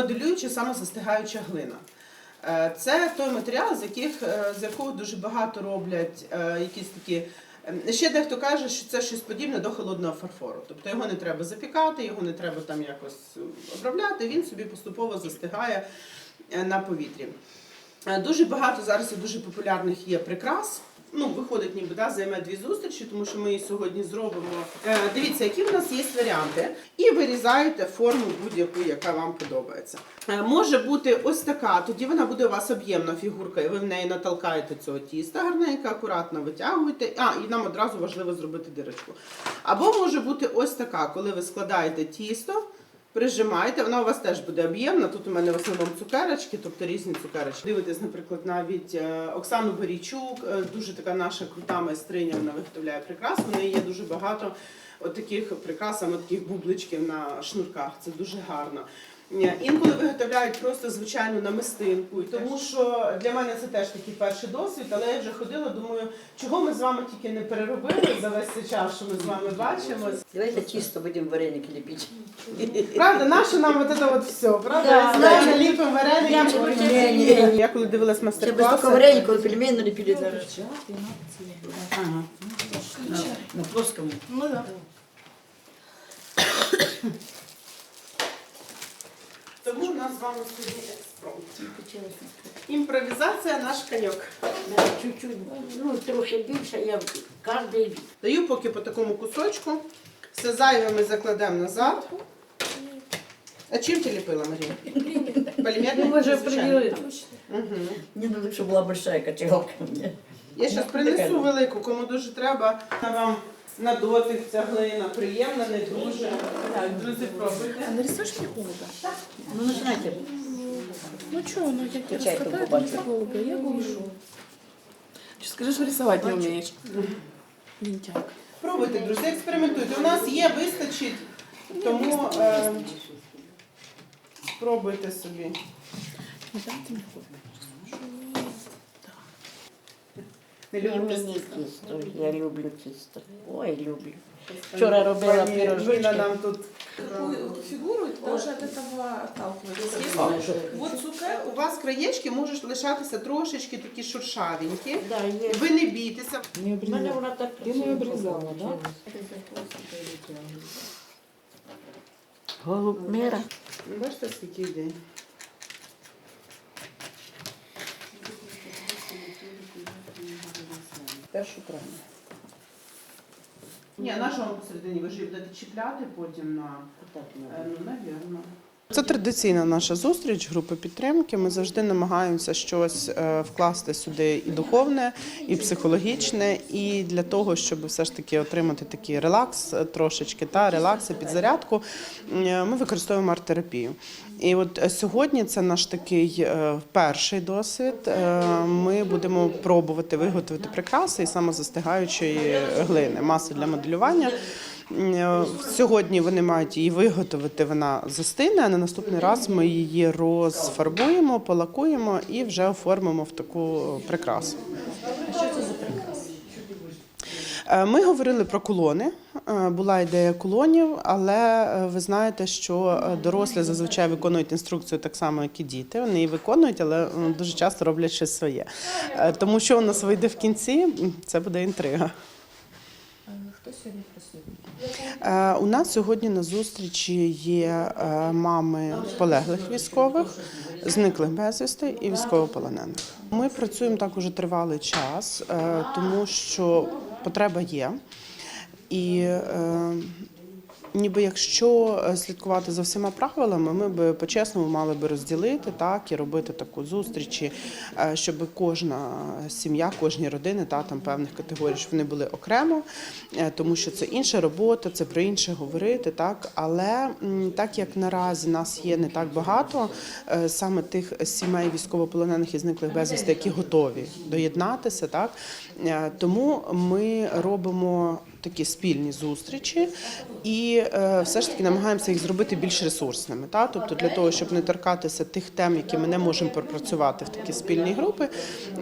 моделююча самозастигаюча глина. Е, Це той матеріал, з, яких, е, з якого дуже багато роблять е, якісь такі. е, Ще дехто каже, що це щось подібне до холодного фарфору. Тобто його не треба запікати, його не треба там якось обробляти, він собі поступово застигає на повітрі. Дуже багато зараз і дуже популярних є прикрас. Ну, виходить, ніби да, займе дві зустрічі, тому що ми її сьогодні зробимо. Е, дивіться, які в нас є варіанти, і вирізаєте форму будь-яку, яка вам подобається. Е, може бути ось така, тоді вона буде у вас об'ємна фігурка, і ви в неї наталкаєте цього тіста гарненько, акуратно витягуєте. А, і нам одразу важливо зробити дирочку. Або може бути ось така, коли ви складаєте тісто. Прижимаєте, вона у вас теж буде об'ємна. Тут у мене в основному цукерочки, тобто різні цукерочки. Дивитесь, наприклад, навіть е, Оксану Борійчук, е, дуже така наша крута майстриня, вона виготовляє прикрас. У неї є дуже багато от таких прикрас, саме таких бубличків на шнурках. Це дуже гарно. Ні, Інколи виготовляють просто звичайну намистинку, І тому що для мене це теж такий перший досвід, але я вже ходила, думаю, чого ми з вами тільки не переробили за весь цей час, що ми з вами бачимось. Давайте чисто будемо вареники ліпити. Правда, наше нам от це от все, правда? Да, да. ліпимо вареники. Я б- ні, ні. Я коли дивилась Ще без мастер-класи, такого вареника, пельмені ліпили зараз. Ага. На, на плоскому. Ну, да. Тому у нас з вами сьогодні експромт. Імпровізація наш коньок. Чуть-чуть, ну трохи більше, я кожен Даю поки по такому кусочку. Все зайве ми закладемо назад. А чим ти ліпила, Марія? Полімерним? Ну, ми вже приділили. Мгм. Мені треба, щоб була большая качалка. Я зараз принесу велику, кому дуже треба. На вам на дотик ця глина приємна, не дуже. Так, друзі, пробуйте. А нарисуешь мне голубя? Ну. Ну что, ну я тебе Включай раскатаю только тебе голубя, я голушу. Что скажи, что рисовать не умеешь? Лентяйка. Пробуйте, друзі, експериментуйте. У нас є, вистачить, тому е, спробуйте собі. Не дайте мне голубя. Не мені тісто? тісто, я люблю тісто. Ой, люблю. Вчора робила Пані пирожочки. Віна нам тут. Какую фигуру тоже от этого отталкивается. Если вот цукер, У вас краєчки можуть лишатися трошечки такі шуршавенькі. Да, є. Ви не бійтеся. не У мене вона так Ти не обрізала, да? Голуб мира. Бачите, скільки йде? Першу крайню. Ні, на що посередині? Ви ж її будете чіпляти потім на. Отак Е, Ну, навірно. Це традиційна наша зустріч групи підтримки. Ми завжди намагаємося щось е, вкласти сюди і духовне, і психологічне, і для того, щоб все ж таки отримати такий релакс е, трошечки та релакс і підзарядку. е, Ми використовуємо арт-терапію. І от сьогодні це наш такий перший досвід. Ми будемо пробувати виготовити прикраси і самозастигаючої глини, маси для моделювання. Е, Сьогодні вони мають її виготовити, вона застине, а на наступний раз ми її розфарбуємо, полакуємо і вже оформимо в таку прикрасу. Е, Ми говорили про кулони. Е, Була ідея кулонів, але ви знаєте, що дорослі зазвичай виконують інструкцію так само, як і діти. Вони її виконують, але дуже часто роблять щось своє. Тому що у нас вийде в кінці, це буде інтрига. Хто сьогодні присутній? Е, У нас сьогодні на зустрічі є е, мами полеглих військових, зниклих безвісти і військовополонених. Ми працюємо так уже тривалий час, е, тому що потреба є. І ніби якщо е, слідкувати за всіма правилами, ми б по-чесному мали би розділити так і робити таку зустрічі, е, щоб кожна сім'я, кожні родини та там певних категорій, щоб вони були окремо, е, тому що це інша робота, це про інше говорити, так. Але так як наразі нас є не так багато, саме тих сімей військовополонених і зниклих безвісти, які готові доєднатися, так Тому ми робимо такі спільні зустрічі і е, все ж таки намагаємося їх зробити більш ресурсними. Та? Тобто для того, щоб не торкатися тих тем, які ми не можемо пропрацювати в такі спільні групи,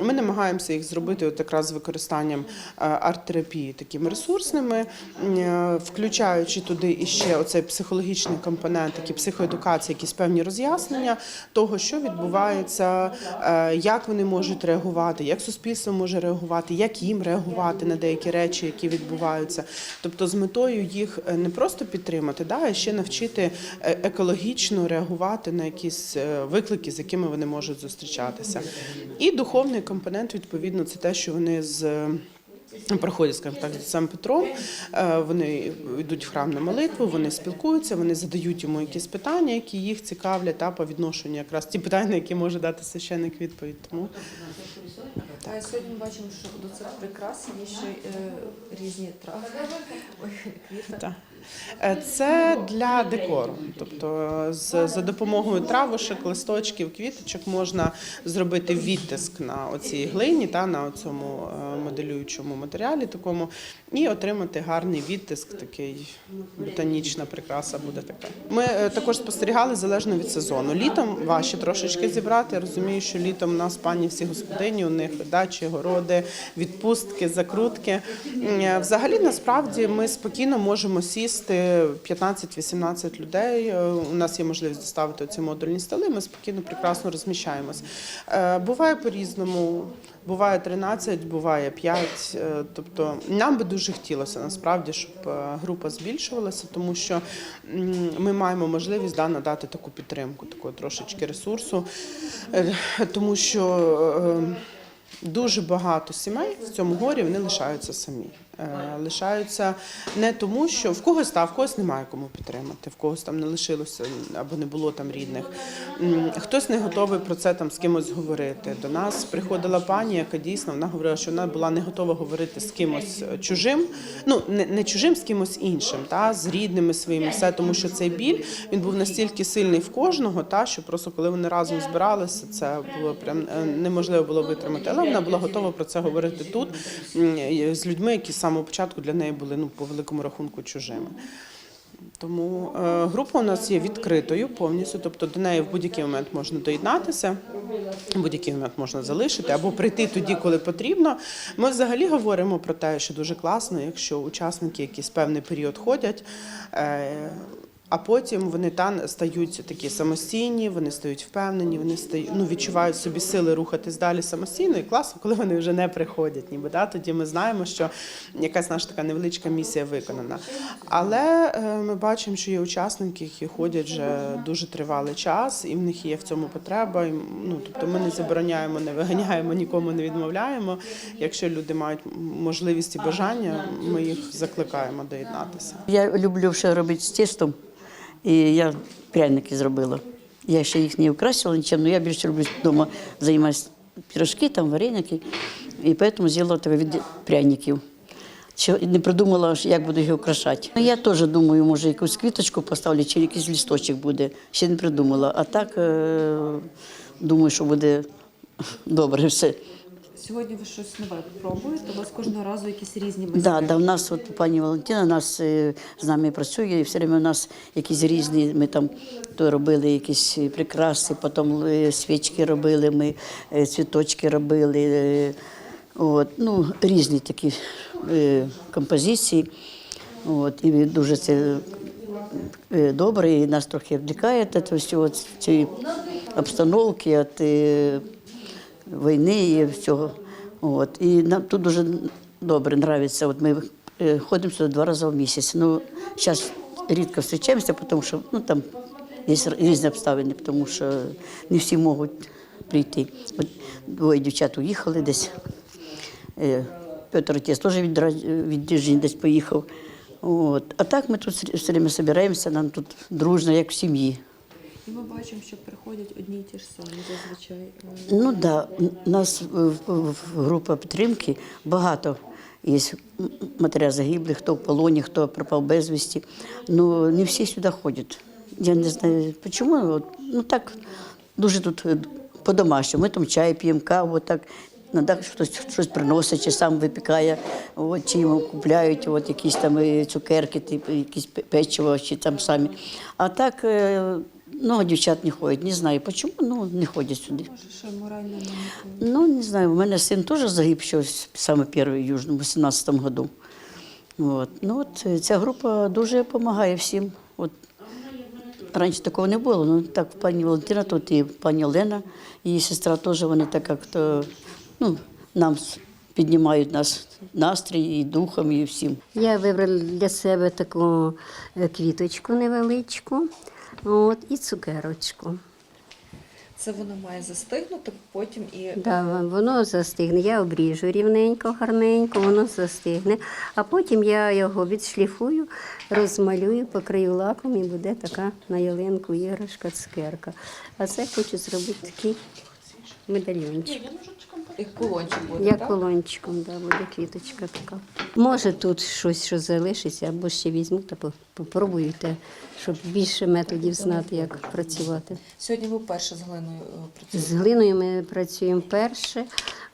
ми намагаємося їх зробити от якраз з використанням е, арт-терапії такими ресурсними, е, включаючи туди іще оцей психологічний компонент, такі психоедукації, якісь певні роз'яснення того, що відбувається, як вони можуть реагувати, як суспільство може реагувати, як їм реагувати на деякі речі, які відбуваються. Тобто з метою їх е, не просто підтримати, да, а ще навчити е, екологічно реагувати на якісь е, виклики, з якими вони можуть зустрічатися. І духовний компонент, відповідно, це те, що вони з. Проходять, скажімо так, з отцем Петром, вони йдуть в храм на молитву, вони спілкуються, вони задають йому якісь питання, які їх цікавлять, та по відношенню якраз ті питання, які може дати священник відповідь. Тому А сьогодні ми бачимо, що до цих прикрас є ще е, різні трави. Ой, квіти. Так. Е, Це для декору. Тобто за допомогою травушек, листочків, квіточок можна зробити відтиск на оцій глині та на цьому моделюючому матеріалі такому і отримати гарний відтиск, такий ботанічна прикраса буде така. Ми е, також спостерігали залежно від сезону. Літом важче трошечки зібрати. Я розумію, що літом у нас пані всі господині, у них дачі, городи, відпустки, закрутки. Е, Взагалі, насправді, ми спокійно можемо сісти 15-18 людей. Е, У нас є можливість доставити ці модульні столи. Ми спокійно, прекрасно розміщаємось. Е, Буває по-різному. Буває 13, буває 5. Е, Тобто нам би дуже хотілося насправді, щоб е, група збільшувалася, тому що ми маємо можливість да, надати таку підтримку, такого трошечки ресурсу, Е, тому що е, дуже багато сімей в цьому горі вони лишаються самі. Е, Лишаються не тому, що в когось та в когось немає кому підтримати, в когось там не лишилося або не було там рідних. Хтось не готовий про це там з кимось говорити. До нас приходила пані, яка дійсно вона говорила, що вона була не готова говорити з кимось е, чужим, ну не, не чужим, з кимось іншим, та з рідними своїми, все тому, що цей біль він був настільки сильний в кожного, та що просто коли вони разом збиралися, це було прям е, неможливо було витримати. Але вона була готова про це говорити тут з людьми, які з самого початку для неї були ну по великому рахунку чужими. Тому е, група у нас є відкритою повністю, тобто до неї в будь-який момент можна доєднатися, в будь-який момент можна залишити або прийти тоді, коли потрібно. Ми взагалі говоримо про те, що дуже класно, якщо учасники якийсь певний період ходять. А потім вони там стають такі самостійні, вони стають впевнені, вони стають, ну, відчувають собі сили рухатись далі самостійно. І класно, коли вони вже не приходять. Ніби да? тоді ми знаємо, що якась наша така невеличка місія виконана. Але е, ми бачимо, що є учасники, які ходять вже дуже тривалий час, і в них є в цьому потреба. І, ну, тобто ми не забороняємо, не виганяємо, нікому не відмовляємо. Якщо люди мають можливість і бажання, ми їх закликаємо доєднатися. Я люблю ще робити з тістом, і я пряники зробила. Я ще їх не украсила нічим, але я більше люблю вдома займатися пірожки, там, вареники. І тому зробила таке від пряників. Не придумала, як буду їх украшати. Ну, Я теж думаю, може, якусь квіточку поставлю, чи якийсь лісточок буде. Ще не придумала. А так е, думаю, що буде добре все. Сьогодні ви щось нове пробуєте? У вас кожного разу якісь різні Да, майстри. да, у нас от пані Валентина нас е, з нами працює, і все время у нас якісь різні. Ми там то робили якісь прикраси, потім е, свічки робили, ми е, цвіточки робили. От, ну, різні такі композиції. От, і дуже це добре, і нас трохи відвлікає від всього цієї обстановки, від війни і всього. От. І нам тут дуже добре подобається. От ми е, ходимо сюди два рази в місяць. Ну, зараз рідко зустрічаємося, тому що ну, там є різні обставини, тому що не всі можуть прийти. От двоє дівчат уїхали десь. Е, Петр отець теж від, від Діжні десь поїхав. От. А так ми тут все- время збираємося, нам тут дружно, як в сім'ї. І ми бачимо, що приходять одні й ті ж самі зазвичай. Е, Ну так, да. у нас група підтримки багато. Є матеріал загиблих, хто в полоні, хто пропав безвісті. Ну не всі сюди ходять. Я не знаю чому. Ну так дуже тут е, по-домашньому. Ми там чай п'ємо, каву, так Надо хтось щось приносить, чи сам випікає, от, чи йому купляють от, якісь там е, цукерки, типу, якісь печиво, чи там самі. А так много дівчат не ходять. Не знаю, чому, ну не ходять сюди. Може, що морально не. Ну, не знаю, у мене син теж загиб щось саме перший в Южному, в 18 году. От. Ну, от е, ця група дуже допомагає всім. От. Раніше такого не було. Ну, так, пані Валентина, тут і пані Олена, її сестра теж вони так як то, ну, нам піднімають нас настрій і духом, і всім. Я вибрала для себе таку е, квіточку невеличку от, і цукерочку. Це воно має застигнути, потім і Да, воно застигне. Я обріжу рівненько, гарненько, воно застигне. А потім я його відшліфую, розмалюю, покрию лаком і буде така на ялинку іграшка цукерка. А це хочу зробити такий медальйончик. як кулончик буде, Як так? колончиком, да, буде квіточка така. Може тут щось, що залишиться, або ще візьму та по- попробуйте, щоб більше методів знати, як працювати. Сьогодні ви вперше з глиною е, працюєте. З глиною ми працюємо перше,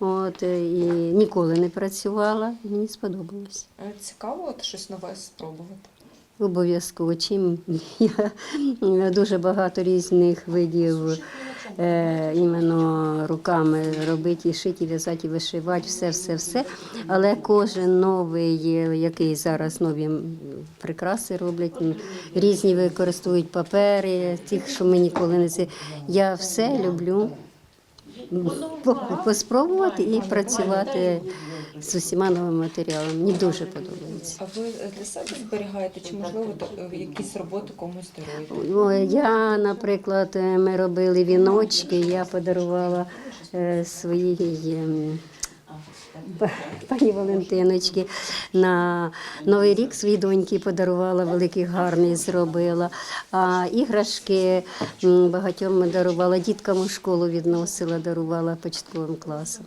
от, е, і ніколи не працювала, мені сподобалось. Е, Цікаво от щось нове спробувати. Обов'язково чим я дуже багато різних видів е, іменно руками робити, і шити, і в'язати, і вишивати, все, все, все. Але кожен новий, е, який зараз нові прикраси роблять, різні використовують папери, тих, що ми ніколи не це. Я все люблю по- поспробувати і працювати з усіма новими матеріалами. Мені дуже подобається. А ви е, для себе зберігаєте, чи можливо е, якісь роботи комусь даруєте? Ну, я, наприклад, е, ми робили віночки, я подарувала е, своїй пані Валентиночки на Новий рік своїй доньки подарувала великий гарний зробила. А іграшки багатьом дарувала, діткам у школу відносила, дарувала початковим класом.